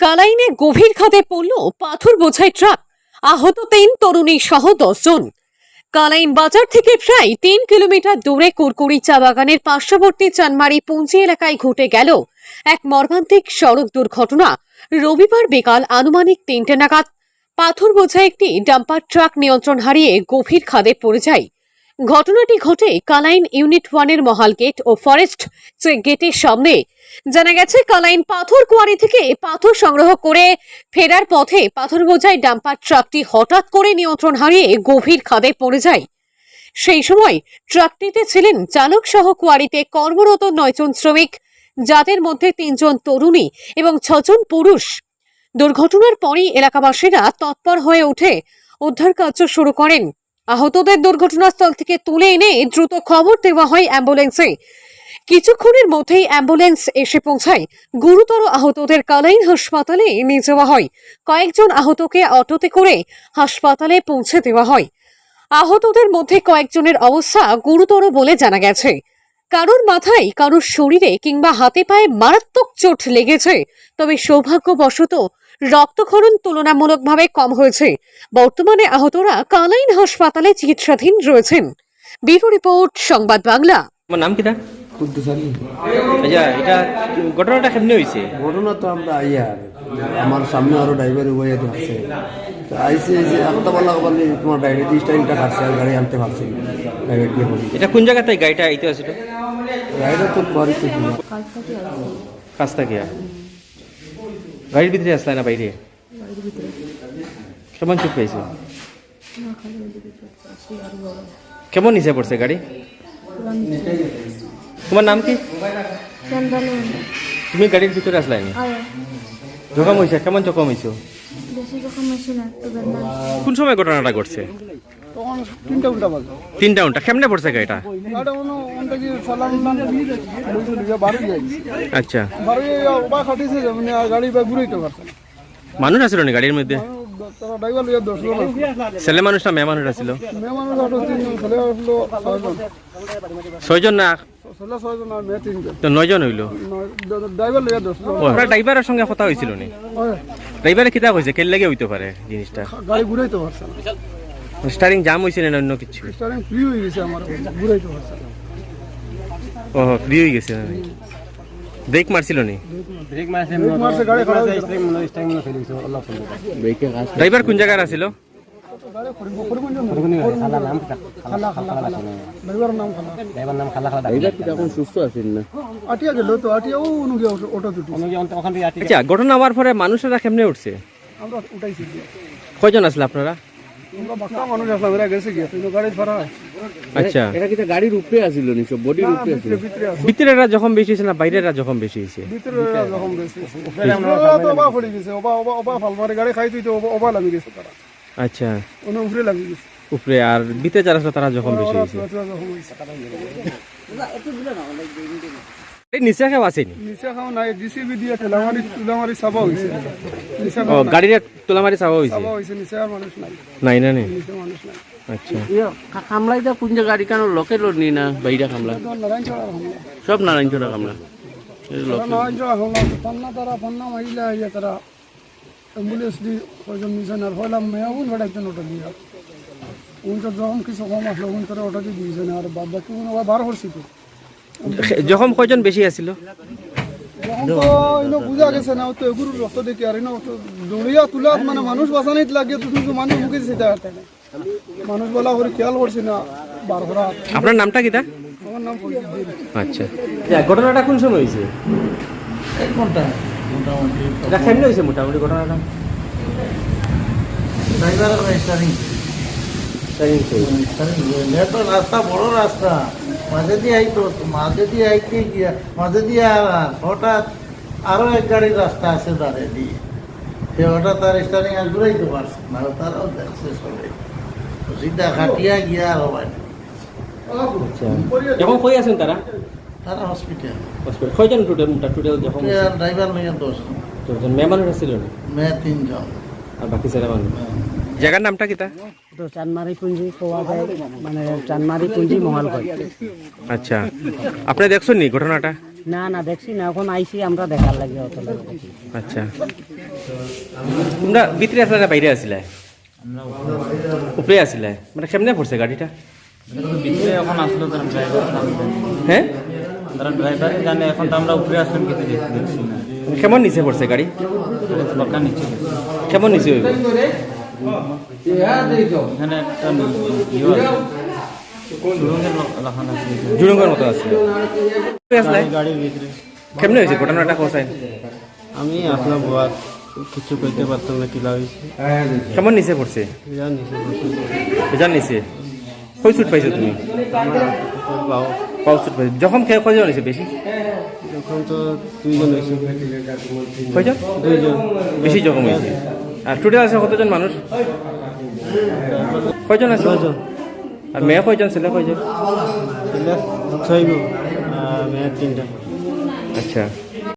কালাইনে গভীর খাদে পড়ল পাথর বোঝাই ট্রাক। আহত তিন তরুণী সহ দশজন। কালাইন বাজার থেকে প্রায় তিন কিলোমিটার দূরে কুরকুড়ি চা বাগানের পার্শ্ববর্তী চানমারি পুঞ্জি এলাকায় ঘটে গেল এক মর্মান্তিক সড়ক দুর্ঘটনা। রবিবার বিকাল আনুমানিক তিনটে নাগাদ পাথর বোঝাই একটি ডাম্পার ট্রাক নিয়ন্ত্রণ হারিয়ে গভীর খাদে পড়ে যায়। ঘটনাটি ঘটে কালাইন ইউনিট ওয়ানের মহাল গেট ও ফরেস্ট গেটের সামনে। জানা গেছে, কালাইন পাথর কোয়ারি থেকে পাথর সংগ্রহ করে ফেরার পথে পাথর বোঝাই ডাম্পার ট্রাকটি হঠাৎ করে নিয়ন্ত্রণ হারিয়ে গভীর খাদে পড়ে যায়। সেই সময় ট্রাকটিতে ছিলেন চালক সহ কোয়ারিতে কর্মরত নয়জন শ্রমিক, যাদের মধ্যে তিনজন তরুণী এবং ছজন পুরুষ। দুর্ঘটনার পরই এলাকাবাসীরা তৎপর হয়ে উঠে উদ্ধার কার্য শুরু করেন। আহতদের দুর্ঘটনাস্থল থেকে তুলে এনে দ্রুত খবর দেওয়া হয় অ্যাম্বুলেন্সে। কিছুক্ষণের মধ্যেই অ্যাম্বুলেন্স এসে পৌঁছায়। গুরুতর আহতদের কালাইন হাসপাতালে নিয়ে যাওয়া হয়। কয়েকজন আহতকে অটোতে করে হাসপাতালে পৌঁছে দেওয়া হয়। আহতদের মধ্যে কয়েকজনের অবস্থা গুরুতর বলে জানা গেছে। কারোর মাথায়, কারোর শরীরে কিংবা হাতে পায়ে মারাত্মক চোট লেগেছে, তবে সৌভাগ্যবশত রক্তক্ষরণ তুলনামূলকভাবে কম হয়েছে। বর্তমানে আহতরা কালাইন হাসপাতালে চিকিৎসাধীন রয়েছেন। ব্যুরো রিপোর্ট সংবাদ বাংলা। আমার নাম কিটা কুদ্দুস আলী আচ্ছা এটা ঘটনাটা কেমনি হয়েছে? ঘটনা তো আমরা আইয়া আমার সামনে আরও ড্রাইভার উভয় আছে। তো আইসে যে একটা বলা বলি তোমার খাচ্ছে আর গাড়ি আনতে পারছি ড্রাইভার এটা কোন জায়গাতে গাড়িটা আইতে তো বাড়িতে গাড়ির ভিতরে আসলে না বাইরে? কেমন চোখ পাইছো কেমন নিচে পড়ছে গাড়ি? তোমার নাম কি? তুমি গাড়ির ভিতরে আসলাই নি? জখম হয়েছে কেমন জখম হয়েছো? কোন সময় ঘটনাটা ঘটছে? তিনটা উল্টা বাজে তিনটা উনটা কেমনে পড়ছে গাড়িটা? আচ্ছা। মানে মানুষ আসলো নি গাড়ির মধ্যে? ছেলে মানুষ না মেয়ে মানুষ আসলো ছয়জন না তো নয়জন হইল? ড্রাইভারের সঙ্গে কথা হয়েছিল নি? ড্রাইভারে কিতা কইছে কেন লাগে হইতে পারে জিনিসটা? গাড়ি ঘুরাইতে পারছে স্টারিং জাম হয়েছে না অন্য কিছু স্টারিং ফ্রি হয়ে গেছে আমার ঘুরাইতে পারছে না ও ফ্রি হয়ে গেছে ব্রেক মারছিল নি ব্রেক মারছে খারাপ হয়ে। ড্রাইভার কোন জায়গার আছিল গাড়ি মধ্যে। খালা, খালা, খালা। ড্রাইভারের নাম খালা। আটিয়া গেল তো আটিয়া ও অনুগিয়া অটো আচ্ছা ঘটনা হওয়ার পরে মানুষেরা কেমনে উঠছে আমরা উঠাইছি গিয়া। কয়জন আসলে আপনারা আচ্ছা। এটা কি গাড়ির উপরে আসিল বডির ভিতরেরা বেশি না বাইরেরা বেশি যখন গেছে তো পড়ে ফালমারে গাড়ি খাই তুই তো অবা- অবা লাগি গেছে তারা। আচ্ছা। ওনে উপরে লাগি গেছে। উপরে আর ভিতরে যারা তারা যখন বেশি নিচে কেউ আসেনি নিচে খাও নাই জিসিবি দিয়ে ঠেলামারি চুলামারি চাবা নিচে ও খাও। গাড়ির তোলা মারি চাওয়া চাবা হয়েছে নিচে আর মানুষ নাই। নাই না নি? নিচে মানুষ নাই। আচ্ছা। কামলাইটা কোন গাড়ি কেন লোকের নি না বাইরা কামলা? তো নারায়ণ চড়া সব কামলা। তারা নারায়ণ চড়া পান্না তারা পান্না মাইলা ইয়া তারা অ্যাম্বুলেন্স দি কয়জন নিচে আর হইলাম মেয়া উন একজন ওটা দিয়া। উন তো যখন কিছু কম আসলো উন তোরা ওটা দিয়ে দিয়েছে না আর বাদ বাকি উন আবার বার করছি তো। যখন কয়জন বেশি আছিল? তো ইনো বুঝা গেছে না তো এগুলো রক্ত দেখি আর দৌড়িয়া তুলা মানে মানুষ বাঁচানিত লাগে কিন্তু মানুষ মুখে দিছে মানুষ বলা করে খেয়াল করছি না বার করা আপনার নামটা কিটা আমার নাম আচ্ছা। ঘটনাটা কোন সময় হয়েছে এক ঘণ্টা মোটামুটি। এটা কেমনে হয়েছে মোটামুটি ঘটনাটা? ড্রাইভারের স্টারিং স্টারিং রাস্তা বড় রাস্তা মাঝে দিয়ে আইতো মাঝে দিয়ে আইতে গিয়া মাঝে দিয়ে আর হঠাৎ আরও এক গাড়ির রাস্তা আছে দাঁড়ে দিয়ে। সে হঠাৎ তার স্টারিং আর ঘুরাইতে পারছে না তারাও দেখছে সবাই তো সিধা খাটিয়া গিয়া আর হবে না। যখন কই আছেন তারা? তারা হসপিটাল। হসপিটাল। কয়জন টোটাল টোটাল যখন ড্রাইভার লইয়া দশ দুজন মেয়ে মানুষ না মেয়ে তিনজন। আর বাকি ছেলে মানুষ? জায়গার নামটা কিতা তো? চানমারি পুঞ্জি কোয়া যায় মানে চানমারি পুঞ্জি মহালগঞ্জ আচ্ছা। আপনি দেখছেন নি ঘটনাটা? না না দেখছি না এখন আইছি আমরা দেখার লাগে অত। আচ্ছা। তোমরা ভিতরে আসলে না বাইরে আসলে? উপরে আসলে? মানে কেমনে পড়ছে গাড়িটা? ভিতরে এখন আসলো তার ড্রাইভার হ্যাঁ? তারা ড্রাইভার জানে এখন তো আমরা উপরে আসলাম কিন্তু দেখছি না। কেমন নিচে পড়ছে গাড়ি? পাকা নিচে গেছে। কেমন নিচে হইব? এখানে একটা জুড়ঙ্গের মতো আছে। কেমনে হয়েছে? ঘটনাটা কোথায় আমি আসলাম বাদ কিছু কইতে পারতাম না কি লাগছে কেমন নিচে পড়ছে? জানি নিচে কই চুট পাইছো তুমি? পাও চুট পাইছো। জখম খেয়ে কয়জন হয়েছে বেশি? এখন তো দুইজন হয়েছে। কয়জন? দুইজন। বেশি জখম হয়েছে? আর টোটাল আছে কতজন মানুষ? কয়জন আছে? আর মেয়ে কয়জন ছেলে কয়জন? ছেলে ছয় মেয়ে তিনটা। আচ্ছা।